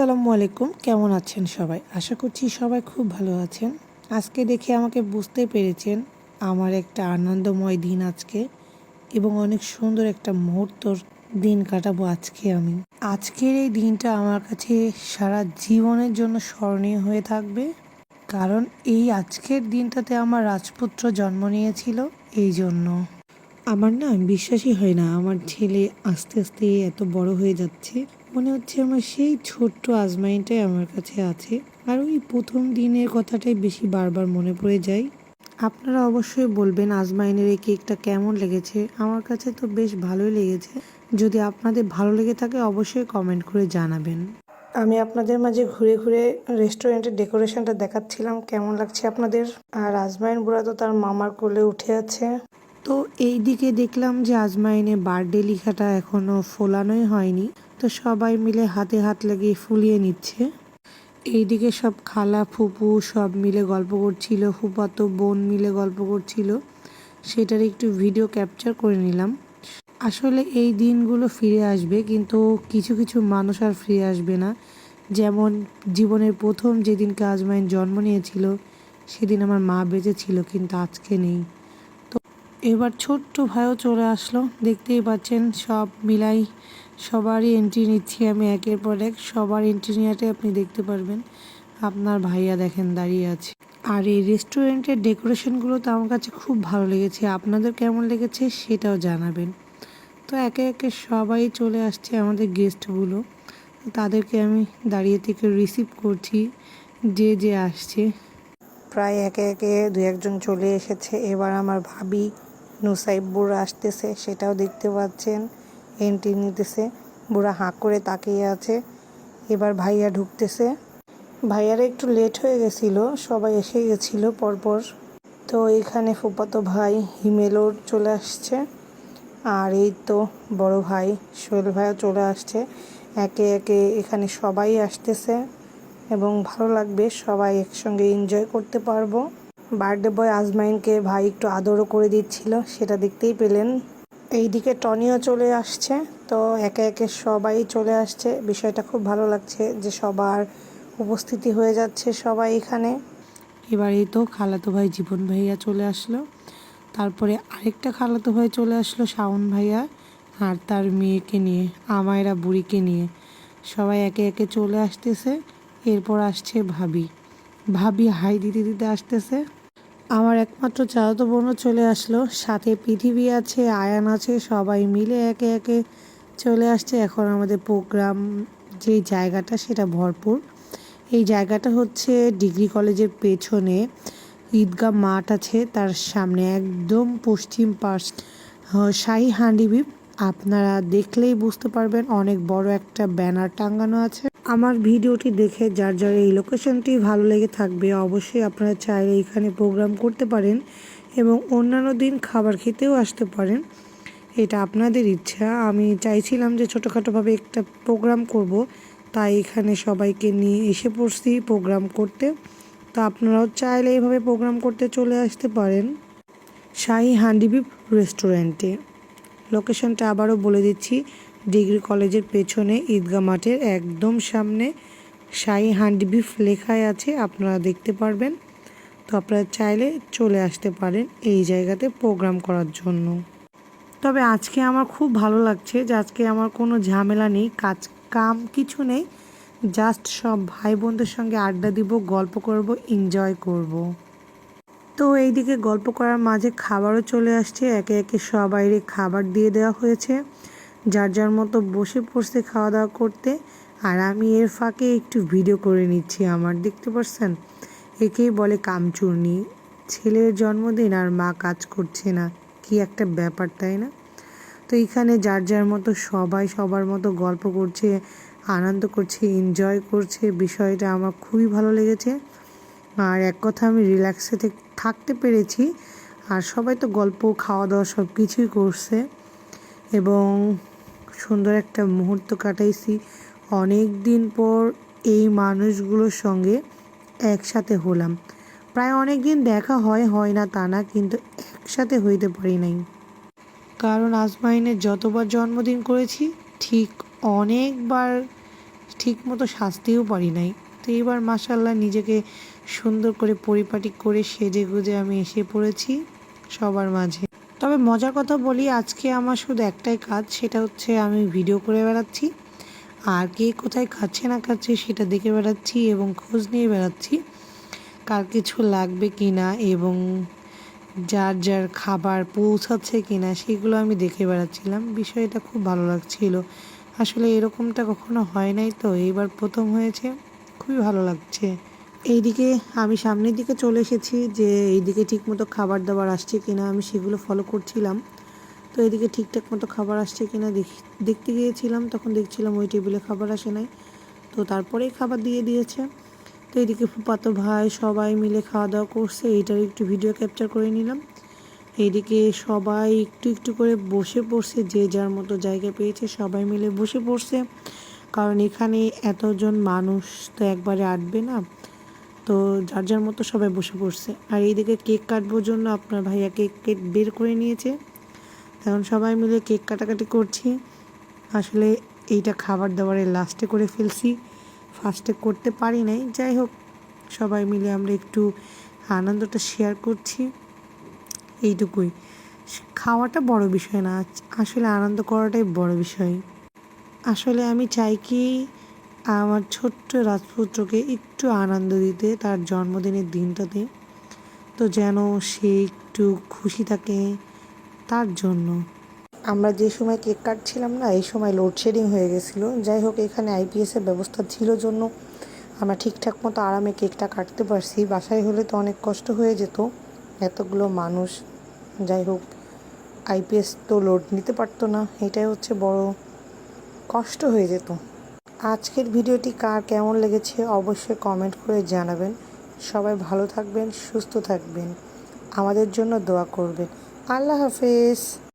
আসসালামু আলাইকুম। কেমন আছেন সবাই? আশা করছি সবাই খুব ভালো আছেন। আজকে দেখে আমাকে বুঝতে পেরেছেন, আমার একটা আনন্দময় দিন আজকে এবং অনেক সুন্দর একটা মুহূর্তর দিন কাটাবো আজকে আমি। আজকের এই দিনটা আমার কাছে সারা জীবনের জন্য স্মরণীয় হয়ে থাকবে। কারণ এই আজকের দিনটাতে আমার রাজপুত্র জন্ম নিয়েছিল এই জন্য। আমার না বিশ্বাসই হয় না, আমার ছেলে আস্তে আস্তে এত বড় হয়ে যাচ্ছে। মনে হচ্ছে আমার সেই ছোট্ট আজমাইনটাই আমার কাছে আছে। আর ওই প্রথম দিনের কথাটাই বেশি বারবার মনে পড়ে যায়। আপনারা অবশ্যই বলবেন আজমাইনের এই কেকটা কেমন লেগেছে। আমার কাছে তো বেশ ভালোই লেগেছে। যদি আপনাদের ভালো লেগে থাকে, অবশ্যই কমেন্ট করে জানাবেন। আমি আপনাদের মাঝে ঘুরে ঘুরে রেস্টুরেন্টের ডেকোরেশনটা দেখাচ্ছিলাম, কেমন লাগছে আপনাদের? আর আজমাইন বুড়া তো তার মামার কোলে উঠে আছে। তো এই দিকে দেখলাম যে আজমাইনে বার্থডে লেখাটা এখনও ফোলানোই হয়নি। তো সবাই মিলে হাতে হাত লাগিয়ে ফুলিয়ে নিচ্ছে। এইদিকে সব খালা ফুপু সব মিলে গল্প করছিল ফুপাতো বোন মিলে গল্প করছিল। সেটার একটু ভিডিও ক্যাপচার করে নিলাম। আসলে এই দিনগুলো ফিরে আসবে, কিন্তু কিছু কিছু মানুষ আর ফিরে আসবে না। যেমন জীবনের প্রথম যেদিনকে আজমাইন জন্ম নিয়েছিল, সেদিন আমার মা বেঁচে ছিল, কিন্তু আজকে নেই। তো এবার ছোট্ট ভাইও চলে আসলো। দেখতেই পাচ্ছেন সব মিলাই সবারই এন্ট্রি নিচ্ছি আমি একের পর এক। সবার এন্ট্রি নেওয়াটাই আপনি দেখতে পারবেন। আপনার ভাইয়া দেখেন দাঁড়িয়ে আছে। আর এই রেস্টুরেন্টের ডেকোরেশনগুলো তো আমার কাছে খুব ভালো লেগেছে। আপনাদের কেমন লেগেছে সেটাও জানাবেন। তো একে একে সবাই চলে আসছে আমাদের গেস্টগুলো তাদেরকে আমি দাঁড়িয়ে থেকে রিসিভ করছি। যে যে আসছে। প্রায় একে একে দু একজন চলে এসেছে। এবার আমার ভাবি নুসাইব বুড়া আসতেছে। সেটাও দেখতে পাচ্ছেন। এন্ট্রি নিতেছে। বুড়া হাঁ করে তাকিয়ে আছে। এবার ভাইয়া ঢুকতেছে। ভাইয়ারা একটু লেট হয়ে গেছিল। সবাই এসে গেছিল পরপর। তো এখানে ফুপাতো ভাই হিমেলোর চলে আসছে। আর এই তো বড় ভাই সোহেল ভাইও চলে আসছে। একে একে এখানে সবাই আসতেছে। এবং ভালো লাগবে সবাই একসঙ্গে এনজয় করতে পারব। বার্থডে বয় আজমাইনকে ভাই একটু আদরও করে দিচ্ছিল, সেটা দেখতেই পেলেন। এইদিকে টনিও চলে আসছে, তো একে একে সবাই চলে আসছে। বিষয়টা খুব ভালো লাগছে যে সবার উপস্থিতি হয়ে যাচ্ছে সবাই এখানে। এবার এই তো খালাতো ভাই, জীবন ভাইয়া চলে আসলো। তারপরে আরেকটা খালাতো ভাই চলে আসলো, শাওন ভাইয়া আর তার মেয়েকে নিয়ে, আমায়রা বুড়িকে নিয়ে। সবাই একে একে চলে আসতেছে। এরপর আসছে ভাবি। ভাবি, হাই দিতে দিতে আসতেছে। আমার একমাত্র চাচাতো বোনও চলে আসলো। সাথে পৃথিবী আছে, আয়ান আছে, সবাই মিলে একে একে চলে আসছে। এখন আমাদের প্রোগ্রাম যে জায়গাটা, সেটা ভরপুর। এই জায়গাটা হচ্ছে ডিগ্রি কলেজের পেছনে ঈদগাহ মাঠ আছে। তার সামনে একদম পশ্চিম পাশ শাহী হান্ডিবিপ আপনারা দেখলেই বুঝতে পারবেন, অনেক বড় একটা ব্যানার টাঙ্গানো আছে। আমার ভিডিওটি দেখে যার যার এই লোকেশনটি ভালো লেগে থাকবে, অবশ্যই আপনারা চাইলে এখানে প্রোগ্রাম করতে পারেন এবং অন্যান্য দিন খাবার খেতেও আসতে পারেন। এটা আপনাদের ইচ্ছা। আমি চাইছিলাম যে ছোটোখাটোভাবে একটা প্রোগ্রাম করব, তাই এখানে সবাইকে নিয়ে এসে পড়ছি প্রোগ্রাম করতে। তো আপনারাও চাইলে এইভাবে প্রোগ্রাম করতে চলে আসতে পারেন। শাহী হান্ডিবিপ রেস্টুরেন্টে লোকেশনটা আবারও বলে দিচ্ছি। ডিগ্রি কলেজের পেছনে ঈদগাহ মাঠের একদম সামনে শাহী হান্ডিবিফ লেখায় আছে, আপনারা দেখতে পারবেন। তো আপনারা চাইলে চলে আসতে পারেন এই জায়গাতে প্রোগ্রাম করার জন্য। তবে আজকে আমার খুব ভালো লাগছে যে আজকে আমার কোনো ঝামেলা নেই, কাজ কাম কিছু নেই, জাস্ট সব ভাই বোনদের সঙ্গে আড্ডা দিব, গল্প করব, এনজয় করব। তো এইদিকে গল্প করার মাঝে খাবারও চলে আসছে, একে একে সবাইরে খাবার দিয়ে দেওয়া হয়েছে। যার যার মতো বসে পড়ছে খাওয়া দাওয়া করতে। আর আমি এর ফাঁকে একটু ভিডিও করে নিচ্ছি, আমার দেখতে পাচ্ছেন একেই বলে কামচুর্নি। ছেলের জন্মদিন আর মা কাজ করছে না, কি একটা ব্যাপার, তাই না? তো এখানে যার যার মতো সবাই সবার মতো গল্প করছে, আনন্দ করছে এনজয় করছে, বিষয়টা আমার খুবই ভালো লেগেছে। আর এক কথা, আমি রিল্যাক্সে থাকতে পেরেছি। আর সবাই তো গল্প খাওয়া দাওয়া সব কিছুই করছে। এবং সুন্দর একটা মুহূর্ত কাটাইছি। অনেক দিন পর এই মানুষগুলোর সঙ্গে একসাথে হলাম। প্রায় অনেক দিন দেখা হয় হয় না তা না, কিন্তু একসাথে হইতে পারি নাই। কারণ আজমাইনের যতবার জন্মদিন করেছি, ঠিক অনেকবার ঠিক মতো সাজতেও পারি নাই। তো এবার মাসাল্লাহ নিজেকে সুন্দর করে পরিপাটি করে সেজে গুজে আমি এসে পড়েছি সবার মাঝে। তবে মজার কথা বলি, আজকে আমার শুধু একটাই কাজ, সেটা হচ্ছে আমি ভিডিও করে বেড়াচ্ছি। আর কে কোথায় খাচ্ছে না খাচ্ছে সেটা দেখে বেড়াচ্ছি এবং খোঁজ নিয়ে বেড়াচ্ছি, কার কিছু লাগবে কি না এবং যার যার খাবার পৌঁছাচ্ছে কি না সেগুলো আমি দেখে বেড়াচ্ছিলাম। বিষয়টা খুব ভালো লাগছিল। আসলে এরকমটা কখনো হয় নাই তো, এইবার প্রথম হয়েছে, খুবই ভালো লাগছে। এইদিকে আমি সামনের দিকে চলে এসেছি যে এইদিকে ঠিক মতো খাবার দাবার আসছে কিনা, আমি সেগুলো ফলো করছিলাম। তো এদিকে ঠিকঠাক মতো খাবার আসছে কিনা দেখি, দেখতে গিয়েছিলাম, তখন দেখছিলাম ওই টেবিলে খাবার আসে নাই। তো তারপরেই খাবার দিয়ে দিয়েছে। তো এদিকে ফুপাতো ভাই সবাই মিলে খাওয়া দাওয়া করছে, এইটার একটু ভিডিও ক্যাপচার করে নিলাম। এইদিকে সবাই একটু একটু করে বসে পড়ছে, যে যার মতো জায়গা পেয়েছে সবাই মিলে বসে পড়ছে। কারণ এখানে এতজন মানুষ তো একবারে আটবে না। তো যার যার মতো সবাই বসে পড়ছে। আর এইদিকে কেক কাটবোর জন্য আপনার ভাইয়া কেক কেক বের করে নিয়েছে। এখন সবাই মিলে কেক কাটাকাটি করছি। আসলে এইটা খাবার দাবারের লাস্টে করে ফেলছি। ফার্স্টে করতে পারি নাই। যাই হোক, সবাই মিলে আমরা একটু আনন্দটা শেয়ার করছি। এইটুকুই। খাওয়াটা বড় বিষয় না। আসলে আনন্দ করাটাই বড় বিষয়। আসলে আমি চাই কি আমার ছোট্ট রাজপুত্রকে একটু আনন্দ দিতে তার জন্মদিনের দিনটাতে। তো যেন সে একটু খুশি থাকে তার জন্য। আমরা যে সময় কেক কাটছিলাম না, এই সময় লোডশেডিং হয়ে গেছিল। যাই হোক, এখানে আইপিএসের ব্যবস্থা ছিল জন্য আমরা ঠিকঠাক মতো আরামে কেকটা কাটতে পারছি। বাসায় হলে তো অনেক কষ্ট হয়ে যেত। এতগুলো মানুষ, যাই হোক আইপিএস তো লোড নিতে পারতো না। এটাই হচ্ছে বড় কষ্ট হয়ে যেত। আজকের ভিডিওটি কার কেমন লেগেছে অবশ্যই কমেন্ট করে জানাবেন। সবাই ভালো থাকবেন, সুস্থ থাকবেন। আমাদের জন্য দোয়া করবেন। আল্লাহ হাফেজ।